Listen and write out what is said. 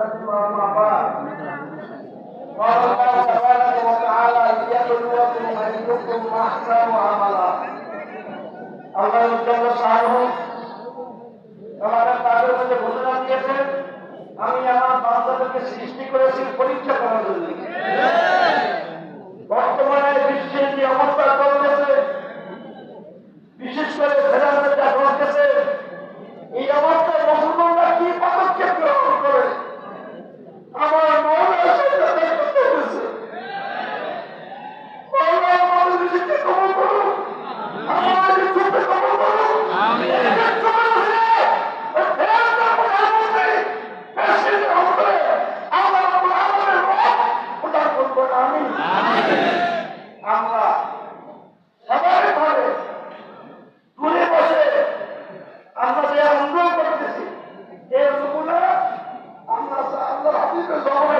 قال الله تبارك وتعالى ليبلوكم ايكم احسن عملا الله جل شانه আমাদের তাদের মধ্যে ঘোষণা দিয়েছেন আমি আমার বান্ধবকে সৃষ্টি করেছি পরীক্ষা আব্দুল হাফিজের